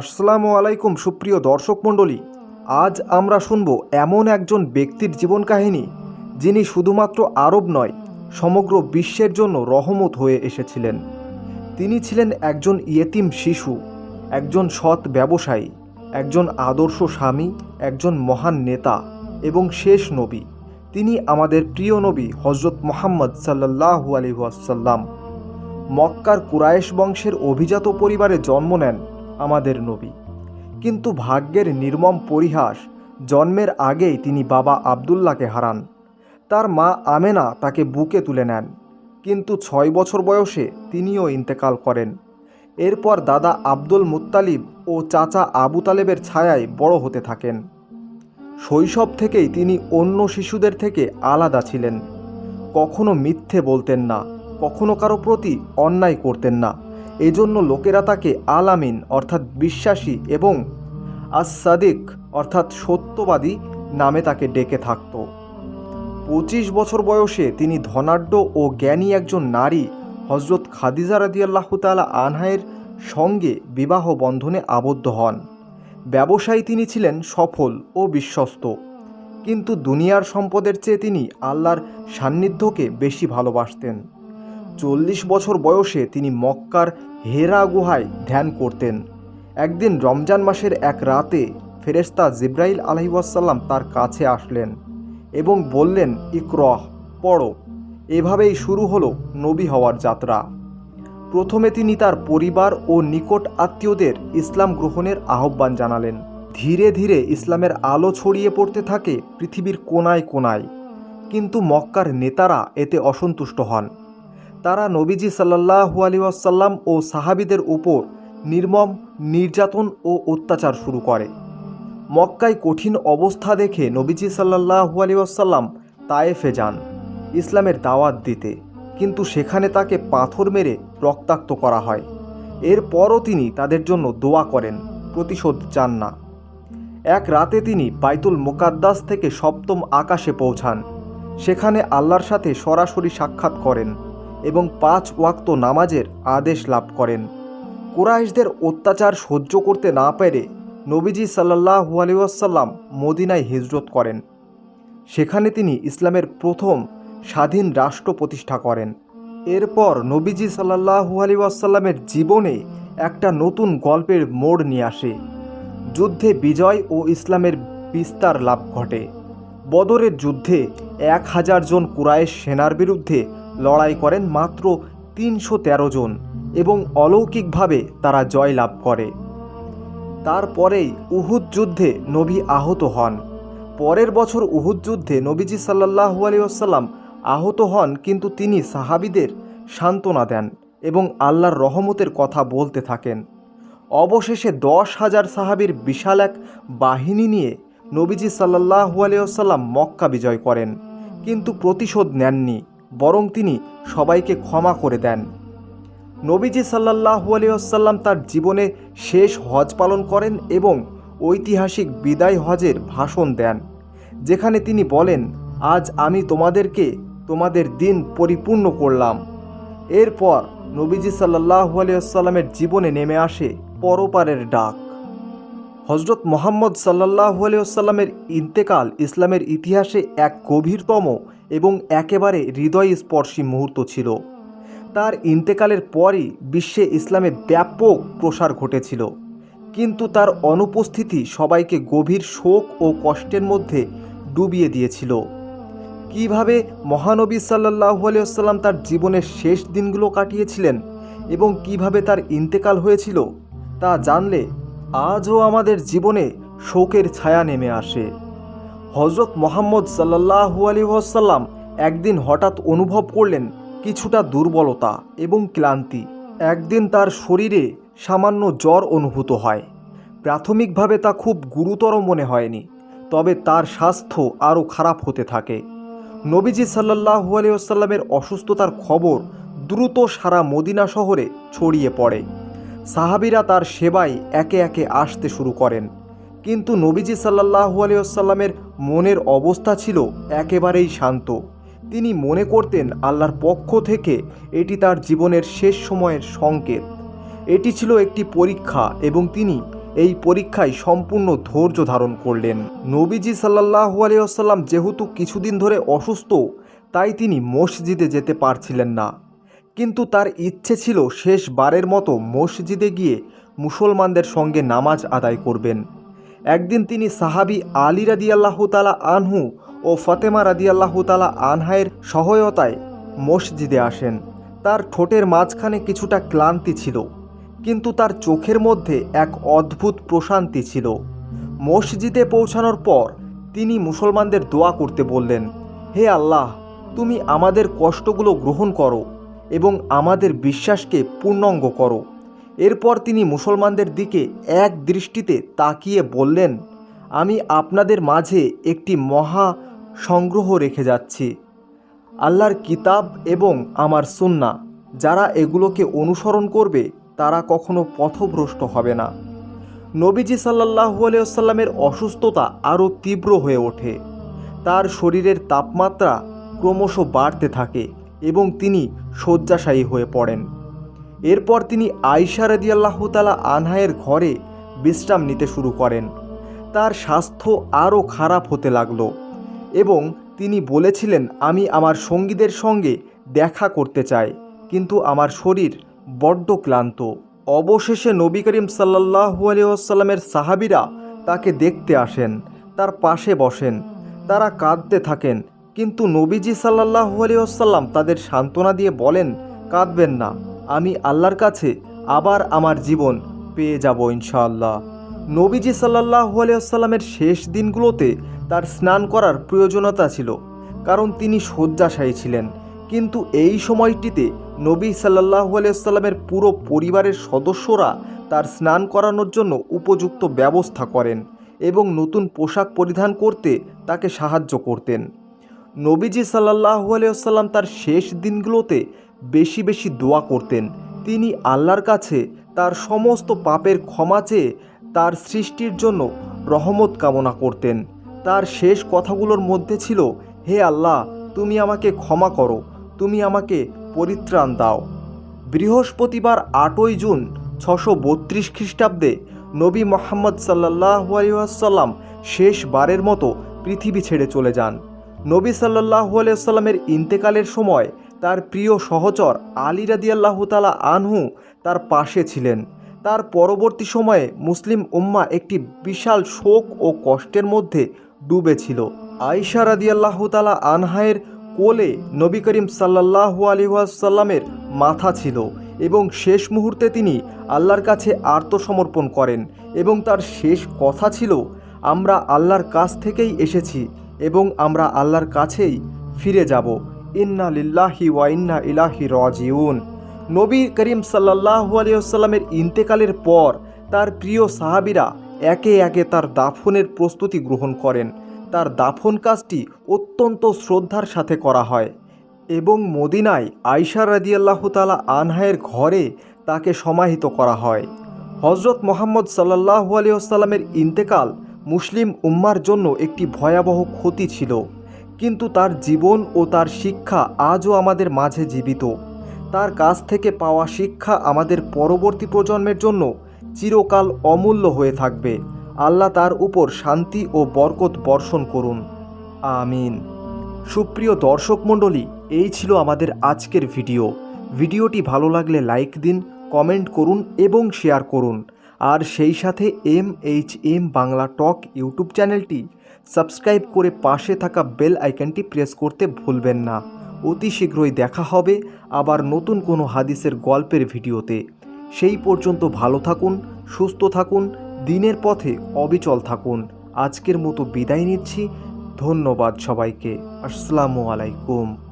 আসসালামু আলাইকুম, সুপ্রিয় দর্শক মণ্ডলী। আজ আমরা শুনব এমন একজন ব্যক্তির জীবন কাহিনী যিনি শুধুমাত্র আরব নয়, সমগ্র বিশ্বের জন্য রহমত হয়ে এসেছিলেন। তিনি ছিলেন একজন ইয়েতিম শিশু, একজন সৎ ব্যবসায়ী, একজন আদর্শ স্বামী, একজন মহান নেতা এবং শেষ নবী। তিনি আমাদের প্রিয় নবী হজরত মোহাম্মদ সাল্লাহু আলহাসাল্লাম মক্কার কুরায়েশ বংশের অভিজাত পরিবারে জন্ম নেন। আমাদের নবী। কিন্তু ভাগ্যের নির্মম পরিহাস জন্মের আগেই তিনি বাবা আবদুল্লাহকে হারান। তার মা আমেনা তাকে বুকে তুলে নেন। কিন্তু ছয় বছর বয়সে তিনিও ইন্তেকাল করেন। এরপর দাদা আব্দুল মুত্তালিব ও চাচা আবু তালেবের ছায়ায় বড় হতে থাকেন। শৈশব থেকেই তিনি অন্য শিশুদের থেকে আলাদা ছিলেন। কখনো মিথ্যে বলতেন না, কখনো কারও প্রতি অন্যায় করতেন না। এজন্য লোকেরা তাকে আল আমিন অর্থাৎ বিশ্বাসী, এবং আস অর্থাৎ সত্যবাদী নামে তাকে ডেকে থাকত। পঁচিশ বছর বয়সে তিনি ধনাঢ্য ও জ্ঞানী একজন নারী হজরত খাদিজা রাদিয়াল্লাহ তালা আনহায়ের সঙ্গে বিবাহ বন্ধনে আবদ্ধ হন। ব্যবসায়ী তিনি ছিলেন সফল ও বিশ্বস্ত, কিন্তু দুনিয়ার সম্পদের চেয়ে তিনি আল্লাহর সান্নিধ্যকে বেশি ভালোবাসতেন। চল্লিশ বছর বয়সে তিনি মক্কার হেরা গুহায় ধ্যান করতেন। একদিন রমজান মাসের এক রাতে ফেরেস্তা জিব্রাইল আলহিউসাল্লাম তার কাছে আসলেন এবং বললেন, ইকরহ, পড়ো। এভাবেই শুরু হলো নবী হওয়ার যাত্রা। প্রথমে তিনি তার পরিবার ও নিকট আত্মীয়দের ইসলাম গ্রহণের আহ্বান জানালেন। ধীরে ধীরে ইসলামের আলো ছড়িয়ে পড়তে থাকে পৃথিবীর কোনায় কোনায়। কিন্তু মক্কার নেতারা এতে অসন্তুষ্ট হন। তারা নবীজি সাল্লাহু আলী আসাল্লাম ও সাহাবিদের উপর নির্মম, নির্যাতন ও অত্যাচার শুরু করে। মক্কায় কঠিন অবস্থা দেখে নবীজি সাল্লাহু আলী আসাল্লাম তায়েফে যান, ইসলামের দাওয়াত দিতে। কিন্তু সেখানে তাকে পাথর মেরে রক্তাক্ত করা হয়। এরপরও তিনি তাদের জন্য দোয়া করেন, প্রতিশোধ চান না। এক রাতে তিনি বাইতুল মোকাদ্দাস থেকে সপ্তম আকাশে পৌঁছান। সেখানে আল্লাহর সাথে সরাসরি সাক্ষাৎ করেন। এবং পাঁচ ওয়াক্ত নামাজের আদেশ লাভ করেন। কুরাইশদের অত্যাচার সহ্য করতে না পেরে নবীজি সাল্লাহু আলিউসাল্লাম মদিনায় হিজরত করেন। সেখানে তিনি ইসলামের প্রথম স্বাধীন রাষ্ট্র প্রতিষ্ঠা করেন। এরপর নবীজি সাল্লাহু আলিউসাল্লামের জীবনে একটা নতুন গল্পের মোড় নিয়ে আসে। যুদ্ধে বিজয় ও ইসলামের বিস্তার লাভ ঘটে। বদরের যুদ্ধে এক হাজার জন কুরায়েশ সেনার বিরুদ্ধে লড়াই করেন মাত্র তিনশো তেরো জন এবং অলৌকিকভাবে তারা জয় লাভ করে। তারপরেই উহুদ যুদ্ধে নবী আহত হন। পরের বছর উহুদ যুদ্ধে নবীজি সাল্লাহু আলিয়াল্লাম আহত হন কিন্তু তিনি সাহাবিদের সান্ত্বনা দেন এবং আল্লাহর রহমতের কথা বলতে থাকেন। অবশেষে দশ হাজার সাহাবির বিশাল এক বাহিনী নিয়ে নবীজি সাল্লাহু আলিয়াল্লাম মক্কা বিজয় করেন, কিন্তু প্রতিশোধ নেননি। বরং তিনি সবাইকে ক্ষমা করে দেন। নবীজি সাল্লাহু আলিয়াল্লাম তার জীবনে শেষ হজ পালন করেন এবং ঐতিহাসিক বিদায় হজের ভাষণ দেন, যেখানে তিনি বলেন, আজ আমি তোমাদেরকে তোমাদের দিন পরিপূর্ণ করলাম। এরপর নবীজি সাল্লাহু আলিয়াল্লামের জীবনে নেমে আসে পরপারের ডাক। হজরত মোহাম্মদ সাল্লাহু আলিয়াল্লামের ইন্তেকাল ইসলামের ইতিহাসে এক গভীরতম এবং একেবারে হৃদয়স্পর্শী মুহূর্ত ছিল। তার ইন্তেকালের পরই বিশ্বে ইসলামে ব্যাপক প্রসার ঘটেছিল। কিন্তু তার অনুপস্থিতি সবাইকে গভীর শোক ও কষ্টের মধ্যে ডুবিয়ে দিয়েছিল। কীভাবে মহানবী সাল্লাহু আলিয়াল্লাম তার জীবনের শেষ দিনগুলো কাটিয়েছিলেন এবং কীভাবে তার ইন্তেকাল হয়েছিল, তা জানলে আজও আমাদের জীবনে শোকের ছায়া নেমে আসে। হজরত মোহাম্মদ সাল্লাহু আলী ওয়াসাল্লাম একদিন হঠাৎ অনুভব করলেন কিছুটা দুর্বলতা এবং ক্লান্তি। একদিন তার শরীরে সামান্য জ্বর অনুভূত হয়। প্রাথমিকভাবে তা খুব গুরুতর মনে হয়নি, তবে তার স্বাস্থ্য আরও খারাপ হতে থাকে। নবীজি সাল্লাহু আলিয়াল্লামের অসুস্থতার খবর দ্রুত সারা মদিনা শহরে ছড়িয়ে পড়ে। সাহাবিরা তার সেবায় একে একে আসতে শুরু করেন। কিন্তু নবীজি সাল্লাহু আলিয়াল্লামের মনের অবস্থা ছিল একেবারেই শান্ত। তিনি মনে করতেন আল্লাহর পক্ষ থেকে এটি তার জীবনের শেষ সময়ের সংকেত। এটি ছিল একটি পরীক্ষা এবং তিনি এই পরীক্ষায় সম্পূর্ণ ধৈর্য ধারণ করলেন। নবীজি সাল্লাহু আলিয়াল্লাম যেহেতু কিছুদিন ধরে অসুস্থ, তাই তিনি মসজিদে যেতে পারছিলেন না। কিন্তু তার ইচ্ছে ছিল শেষবারের মতো মসজিদে গিয়ে মুসলমানদের সঙ্গে নামাজ আদায় করবেন। একদিন তিনি সাহাবি আলী রাদিয়াল্লাহ তালা আনহু ও ফতেমা রাদিয়াল্লাহ তালা আনহায়ের সহায়তায় মসজিদে আসেন। তার ঠোঁটের মাঝখানে কিছুটা ক্লান্তি ছিল, কিন্তু তার চোখের মধ্যে এক অদ্ভুত প্রশান্তি ছিল। মসজিদে পৌঁছানোর পর তিনি মুসলমানদের দোয়া করতে বললেন, হে আল্লাহ, তুমি আমাদের কষ্টগুলো গ্রহণ করো এবং আমাদের বিশ্বাসকে পূর্ণাঙ্গ করো। এরপর তিনি মুসলমানদের দিকে এক দৃষ্টিতে তাকিয়ে বললেন, আমি আপনাদের মাঝে একটি মহা সংগ্রহ রেখে যাচ্ছি। আল্লাহর কিতাব এবং আমার সুন্না, যারা এগুলোকে অনুসরণ করবে, তারা কখনো পথভ্রষ্ট হবে না। নবীজি সাল্লাহু আলিয়াল্লামের অসুস্থতা আরও তীব্র হয়ে ওঠে। তার শরীরের তাপমাত্রা ক্রমশ বাড়তে থাকে এবং তিনি শয্যাশায়ী হয়ে পড়েন। এরপর তিনি আয়সা রাদিয়াল্লাহ তালা আনহায়ের ঘরে বিশ্রাম নিতে শুরু করেন। তার স্বাস্থ্য আরও খারাপ হতে লাগল এবং তিনি বলেছিলেন, আমি আমার সঙ্গীদের সঙ্গে দেখা করতে চাই, কিন্তু আমার শরীর বড্ড ক্লান্ত। অবশেষে নবী করিম সাল্লাহু আলিয়াল্লামের সাহাবিরা তাকে দেখতে আসেন, তার পাশে বসেন, তারা কাঁদতে থাকেন, কিন্তু নবীজি সাল্লাহু আলিয়াল্লাম তাদের সান্ত্বনা দিয়ে বলেন, কাঁদবেন না। আমি আল্লাহর কাছে আবার আমার জীবন পেয়ে যাব ইনশাআল্লাহ। নবীজি সাল্লাহু আলিয়াল্লামের শেষ দিনগুলোতে তার স্নান করার প্রয়োজনীয়তা ছিল, কারণ তিনি শয্যাশায়ী ছিলেন। কিন্তু এই সময়টিতে নবী সাল্লাহু আলিয়াল্লামের পুরো পরিবারের সদস্যরা তার স্নান করানোর জন্য উপযুক্ত ব্যবস্থা করেন এবং নতুন পোশাক পরিধান করতে তাকে সাহায্য করতেন। নবীজি সাল্লাহু আলিয়াল্লাম তার শেষ দিনগুলোতে বেশি বেশি দোয়া করতেন। তিনি আল্লাহর কাছে তার সমস্ত পাপের ক্ষমা চেয়ে তার সৃষ্টির জন্য রহমত কামনা করতেন। তার শেষ কথাগুলোর মধ্যে ছিল, হে আল্লাহ, তুমি আমাকে ক্ষমা করো, তুমি আমাকে পরিত্রাণ দাও। বৃহস্পতিবার আটই জুন ছশো বত্রিশ খ্রিস্টাব্দে নবী মোহাম্মদ সাল্লাহ আলিয়াল্লাম শেষবারের মতো পৃথিবী ছেড়ে চলে যান। নবী সাল্লাহু আলিয়াল্লামের ইন্তেকালের সময় তার প্রিয় সহচর আলী রাদিয়াল্লাহ তালা আনহু তার পাশে ছিলেন। তার পরবর্তী সময়ে মুসলিম উম্মা একটি বিশাল শোক ও কষ্টের মধ্যে ডুবেছিল। আয়সা রাদিয়াল্লাহ তালা আনহায়ের কোলে নবী করিম সাল্লাহু আলিহাসাল্লামের মাথা ছিল এবং শেষ মুহূর্তে তিনি আল্লাহর কাছে আত্মসমর্পণ করেন এবং তার শেষ কথা ছিল, আমরা আল্লাহর কাছ থেকেই এসেছি এবং আমরা আল্লাহর কাছেই ফিরে যাব। ইন্না লিল্লাহি ওয়া ইন্না ইলাহি রাজিউন। নবী করিম সাল্লাহু আলিয়াল্লামের ইন্তেকালের পর তার প্রিয় সাহাবিরা একে একে তার দাফনের প্রস্তুতি গ্রহণ করেন। তার দাফন কাজটি অত্যন্ত শ্রদ্ধার সাথে করা হয় এবং মদিনায় আয়সা রাদিয়াল্লাহ তালা আনহায়ের ঘরে তাকে সমাহিত করা হয়। হজরত মোহাম্মদ সাল্লাহু আলিয়াল্লামের ইন্তেকাল মুসলিম উম্মার জন্য একটি ভয়াবহ ক্ষতি ছিল। কিন্তু তার জীবন ও তার শিক্ষা আজও আমাদের মাঝে জীবিত। তার কাছ থেকে পাওয়া শিক্ষা আমাদের পরবর্তী প্রজন্মের জন্য চিরকাল অমূল্য হয়ে থাকবে। আল্লাহ তার উপর শান্তি ও বরকত বর্ষণ করুন। আমিন। সুপ্রিয় দর্শক মণ্ডলী, এই ছিল আমাদের আজকের ভিডিও। ভিডিওটি ভালো লাগলে লাইক দিন, কমেন্ট করুন এবং শেয়ার করুন। আর সেই সাথে M H M Bangla talk YouTube চ্যানেলটি সাবস্ক্রাইব করে পাশে থাকা বেল আইকনটি প্রেস করতে ভুলবেন না। অতি শীঘ্রই দেখা হবে আবার নতুন কোনো হাদিসের গল্পের ভিডিওতে। সেই পর্যন্ত ভালো থাকুন, সুস্থ থাকুন, দিনের পথে অবিচল থাকুন। আজকের মতো বিদায় নিচ্ছি। ধন্যবাদ সবাইকে। আসসালামু আলাইকুম।